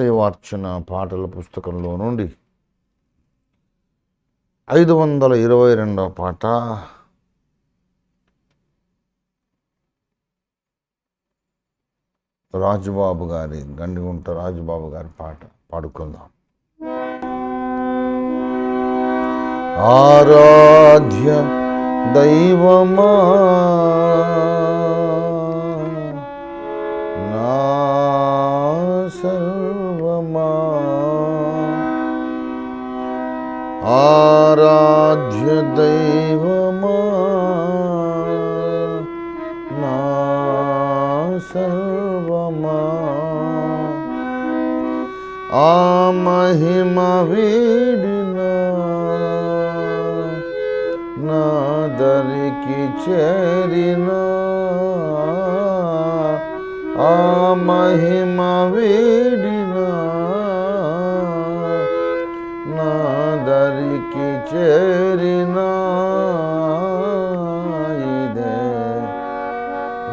దేవార్చన పాటల పుస్తకంలో నుండి ఐదు వందల ఇరవై రెండవ పాట. రాజుబాబు గారి గండిగుంట రాజుబాబు గారి పాట పాడుకుందాం. ఆరాధ్య దైవమా ఆరాధ్య దైవమా? నా సర్వమా? ఆ మహిమ వీడినా నా దరికి చేరినా ఆ మహిమ వీడినా దరికి చేరినా ఇదే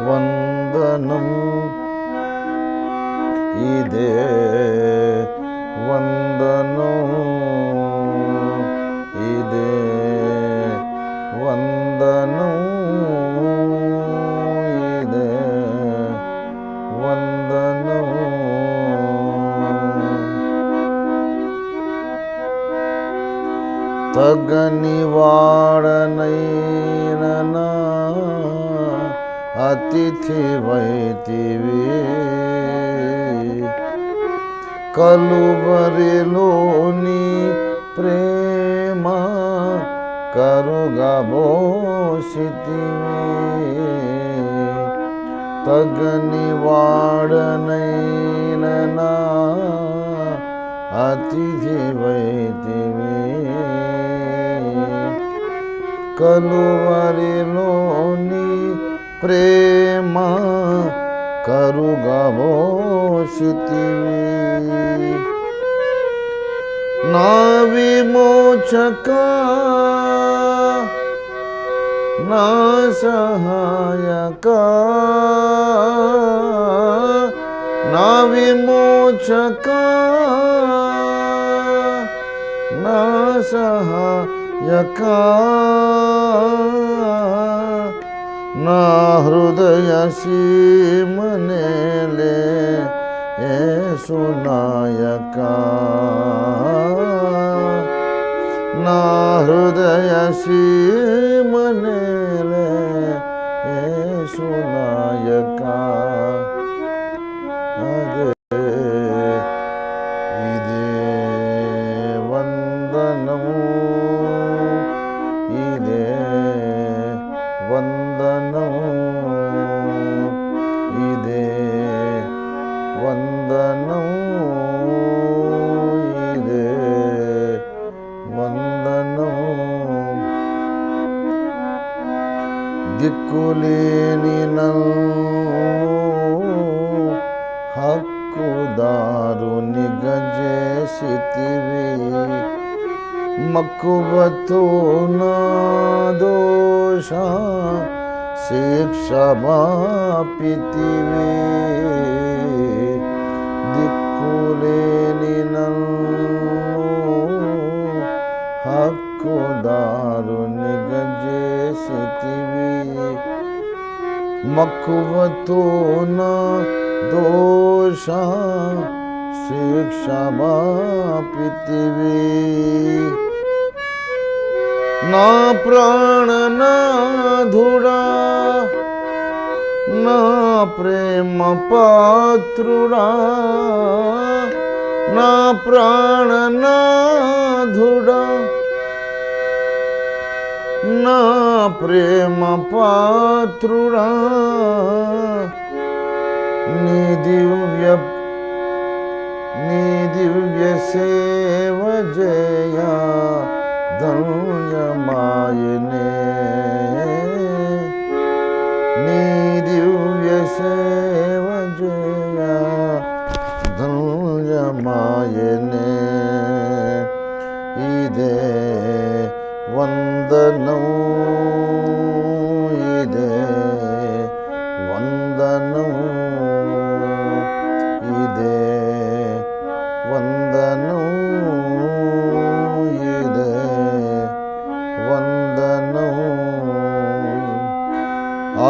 వందనం తగని వాడనైనా అతిథి వైతివి. కలువరిలోని ప్రేమ కరుగబోషితివి తగని వాడనైనా అతిథి వైతివి. కలువరిలోని ప్రేమ కరుగవోషితివి నా విమోచక నా సహాయక నా విమోచక నా సహాయ ನಾ ಹೃದಯ सुनायका ना ನಾ ಹೃದಯ ಸೀಮನೆಲೆ सुनायका వందనము ఇదే. వందనము దిక్కులేని హక్కుదారు నిగజేసితివి మక్కువతో నా దోష శిక్ష మాపితివి దిక్కులేని హక్కుదారు నిగజేసితివి మక్కువతో నా దోష శిక్ష మాపితివి నా ప్రాణనాథుడా నా ప్రేమ పాత్రుడా నా ప్రాణనాథుడా నా ప్రేమ పాత్రుడా నీ దివ్య నీ దివ్య సేవ జయా. ಮಾಯನೆ ಇದೆ ವಂದನವು ಇದೆ ವಂದನವು ಇದೆ ವಂದನವು ಇದೆ ವಂದನವು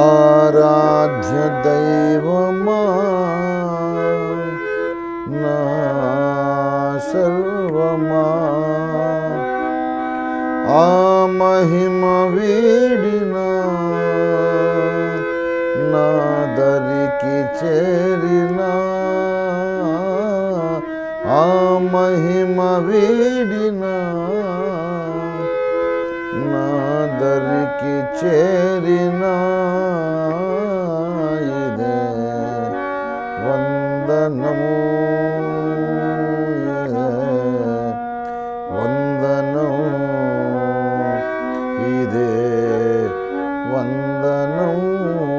ಆರಾಧ್ಯ ದೈವಮಾ ఆ మహిమ వీడినా నా దరికి చేరినా ఆ మహిమ వీడినా నా దరికి చేరినా não